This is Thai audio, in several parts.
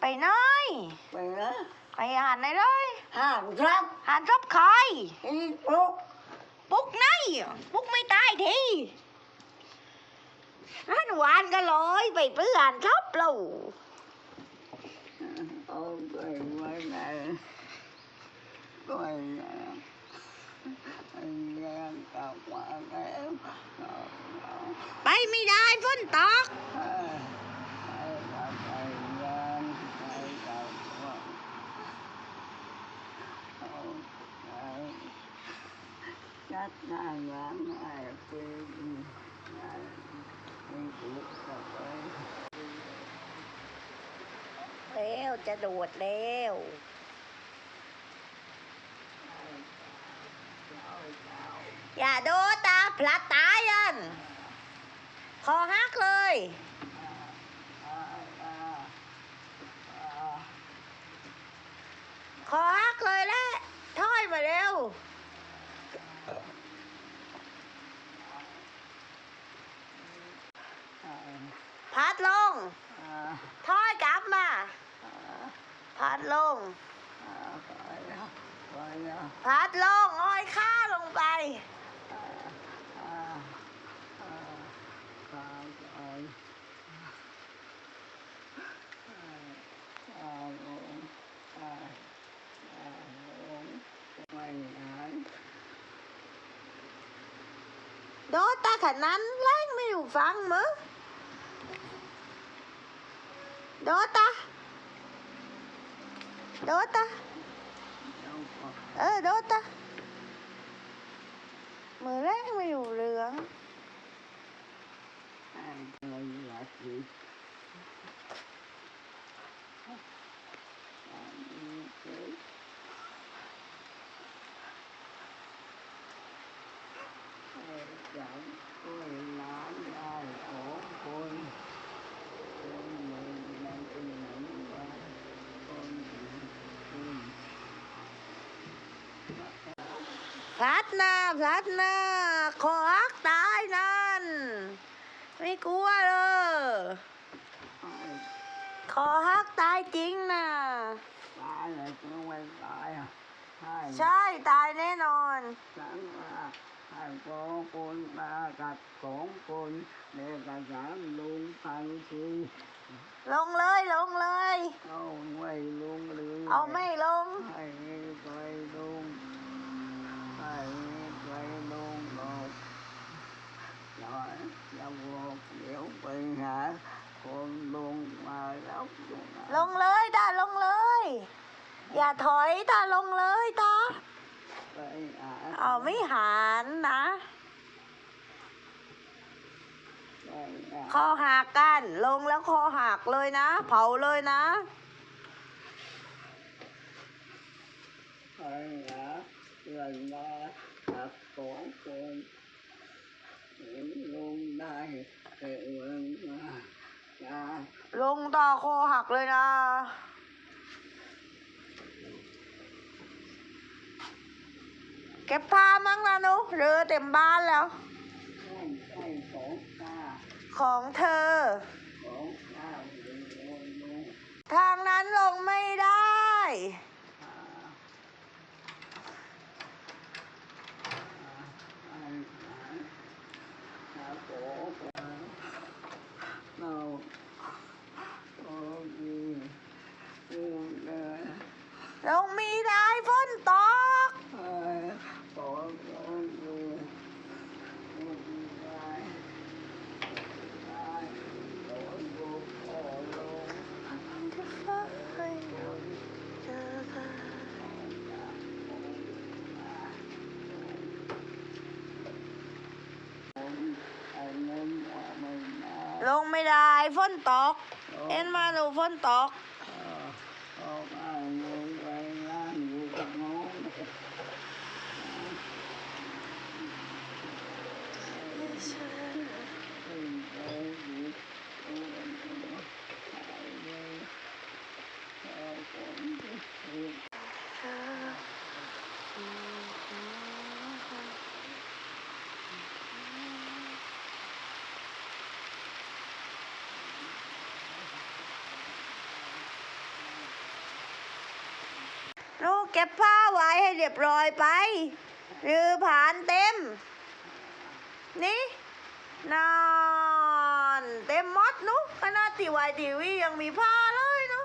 ไปไหนไปนะไปอ่านไหนเลยห้ามครับอ่านรับใครอีปลุกปุกไหนปุกไม่ตายทีร้านหวานก็ลอยไปเพื่ออ่านครับเราเอาไปไว้ไหนไว้ไหนไอ้ยังกลับมาแล้วเอาเอาไปไม่ได้ฝนตก เอาเอาเอาไปยังไปกับว่าเอาไปจั ดงานวันให้เป็นงานให้ถูกกับไปแล้วจะโดดแล้วอย่าโดดตาพลัดตายันคอหักเลย คอหักเลยแหละถอยมาเร็ว พัดลงถอยกลับมา พัดลง พัดลงอ้อยข้าลงไปโดดตาขนาดนั้นแรงไม่อยู่ฟังมั้ง โดตาโดตาเออโดตามือแรกไม่อยู่เหลืองจับกล้วยน้ำได้ของคนคนหนึ่งมันเป็นเหมือนว่าคนอื่น พลัดน้าพลัดน้าคอหักตายนั่น ไม่กลัวเลยคอหักตายจริงนะตายเลยจะไม่ตายอะให้ใช่ตายแน่นอนฉันว่าให้องคนมากับสองคนเด็กกับสามลุงพันทีลงเลยลงเลย เอาไม่ลงหรือเอาไม่ลง ให้ไปลุงให้ไปลุงบอก หน่อยอย่าบอกเดี๋ยวไปหาคนลงมาแล้วลงเลยตาลงเลย อย่าถอยตาลงเลยตาไปหาเอาไม่หันนะไปหาคอหักกัน ลงแล้วคอหักเลยนะ เผาเลยนะไปหาเพื่อนมากับสองคน ลุงได้เกิดมาจะลงตาคอหักเลยนะเก็บผ้ามั้งนะนุเรือเต็มบ้านแล้วให้ให้ของตาของเธอของตาลุงลุงลุงทางนั้นลงไม่ได้ หาหาหาหาของเราโอ้ดีดีเลย ลงมีได้ฝนตกลงไม่ได้ฝนตก เอ็นมาดูฝนตกเออออกมาลงไปล้างอยู่กับน้องขึ้นไปอยู่ตัวน้องหายเเราเกเก็บผ้าไว้ให้เรียบร้อยไป หรือผ่านเต็ม นอนเต็มมดนุขนาดทีวายทีวียังมีผ้าเลยเนุ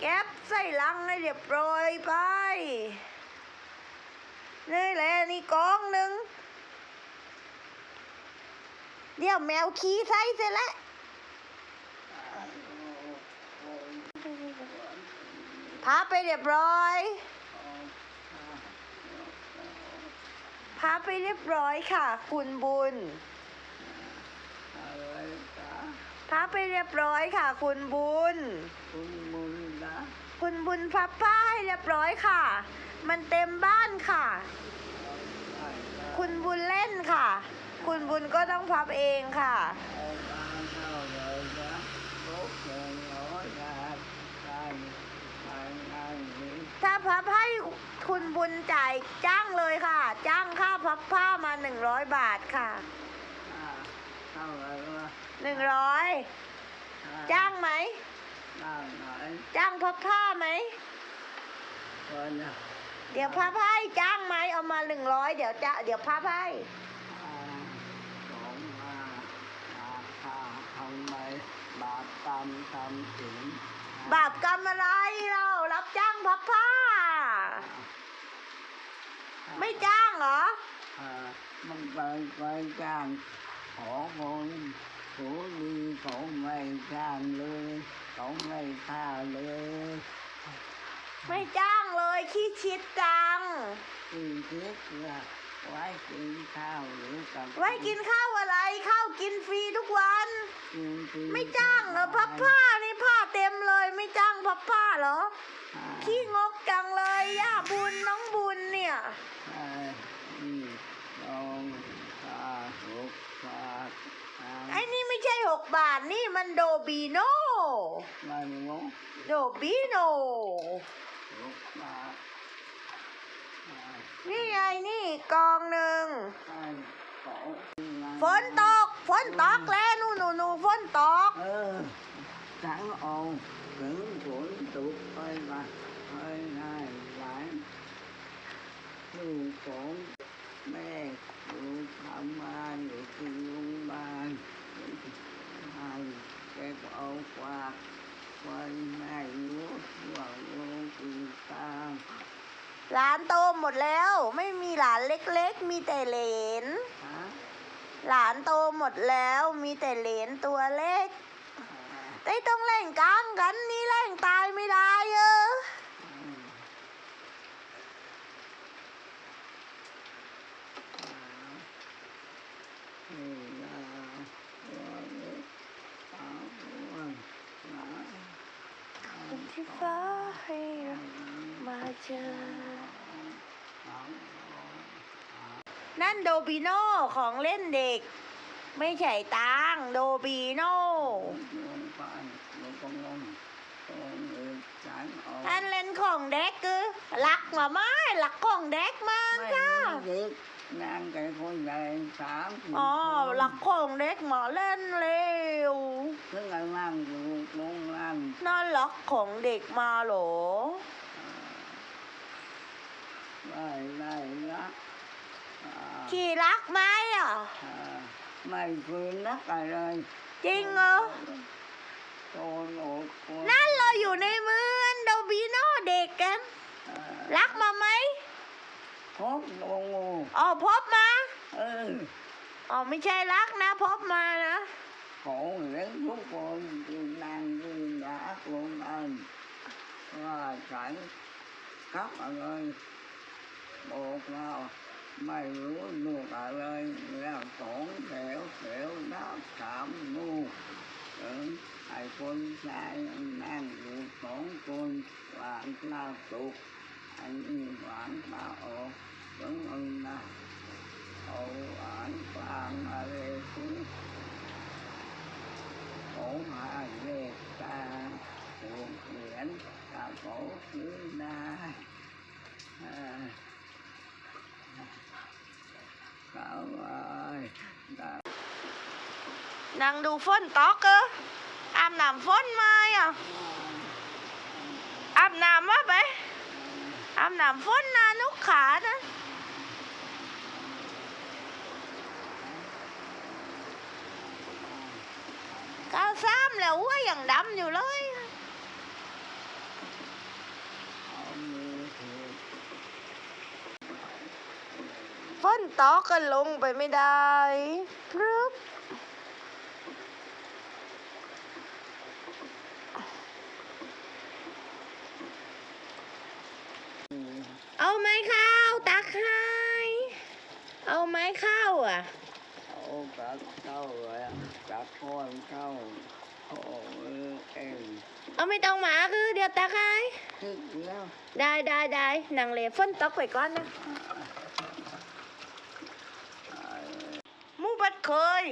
เก็บใส่ลังให้เรียบร้อยไปนี่แหละนี่กองหนึ่งเดี๋ยวแมวขี้ใส่เสร็จแล้วพาไปเรียบร้อย พาไปเรียบร้อยค่ะ คุณบุญอะไรจ้าพาไปเรียบร้อยค่ะ คุณบุญ คุณมุนนะคุณบุญพับผ้าให้เรียบร้อยค่ะ มันเต็มบ้านค่ะ ได้จ้าคุณบุญเล่นค่ะ คุณบุญก็ต้องพับเองค่ะ เอาบ้านเข้าเลยนะรบเงินร้อยบาทได้ได้ได้นี้ถ้าพับให้ คุณบุญจ่ายจ้างเลยค่ะ จ้างค่าพับผ้ามาหนึ่งร้อยบาทค่ะอ่าเท่าไหร่วะหนึ่งร้อยอ่จ้างไหมได้ไหนจ้างพับผ้าไหม คนน่ะเดี๋ยวพับให้จ้างไหมเอามาหนึ่งร้อยเดี๋ยวจะเดี๋ยวพับให้อ่าสองมาอาคาทำไมบาปกรรมทำถึงบาปกรรมอะไรเรารับจ้างพับผ้า ไม่จ้าง เหรออ่ามันไปไปจ้างขอคนผูดีเขาไม่จ้างเลยเขาไม่ค่าเลย ไม่จ้างเลยขี้ชิดจังกินคิดว่าไว้กินข้าวหรือกับไว้กินข้าวอะไรข้าวกินฟรีทุกวัน กินฟรีไม่จ้างเหรอพับผ้านี่ผ้าเต็มเลย ไม่จ้างพับผ้าเหรออ่าขี้งกจังเลยย่าบุญน้องบุญเนี่ย อ่านี่ลองตาหก บาทอ่าไอ้นี่ไม่ใช่หกบาทนี่มันโดบีโนมันงงโดบีโนหกบาทอ่านี่ไงนี่กองหนึ่งให้ของฝนตกฝนตกแล้วนู่นนู่นนู่นฝนตกเออฉันเอาถึงฝนตกไปมาให้ได้หลายลูกของแม่ลูกทำงานอยู่ที่โรงพยาบาลให้แกก็เอาฝากไว้แม่รู้ว่าโรงพยาบาล หลานโตหมดแล้ว ไม่มีหลานเล็กๆ มีแต่เหลนฮะหลานโตหมดแล้วมีแต่เหลนตัวเล็กอ่าแต่ต้องเล่นกลางกันนี่เล่นตายไม่ได้เอออืมอ่านี่นะวันนี้เอาวันนะที่ฟ้าให้มาเจอ นั่นโดบิโนของเล่นเด็ก ไม่ใช่ตังโดบิโนท่านเล่นของเด็กคือลักมาไหม้ลักของเด็กมาไม่จ้ามีเด็กงานไก่คนใหญ่สามสี่อ๋อคนลักของเด็กมาเล่นเร็วเพิ่งเอานั่งอยู่ลงนั่งนั่นลักของเด็กมาเหรอได้ได้รัก อ่าขี่ลักไหมอะอ่าไม่เคยรักอะไรจริงเหรอโตโหนกคนนั่นเราอยู่ในเมืองโดบิโนเด็กกันอ่ารักมาไหมพบโงงูอ๋อพบมาเอออ๋อไม่ใช่รักนะ พบมานะของเล็กทุกคนที่นั่งที่รักลงอันว่าฉันครับอะไรบอกเรา ไม่รู้ลูกอะไรแล้วสองแถวแถวนับสามลูกเออไอ้คนชายนั่งอยู่สอง นั่งดูฝนตกเอออาบน้ำฝนมาอะอาบน้ำวะไปอาบน้ำฝนนะนุกขานะก้าวซ้ำแล้วว่ายังดำอยู่เลยฝนตอกกันลงไปไม่ได้พรึบเอาไม้ข้าวตักให้ เอาไม้ ข้าวอะเอากลับเข้าเลยกลับพ่อนเข้าโอ้มือเองเอาไม่ต้องหมาคือเดี๋ยวตักให้ทึกแล้วได้ได้ได้นังเลฝนตกไปก่อนนะไอ้หมูบัดเคย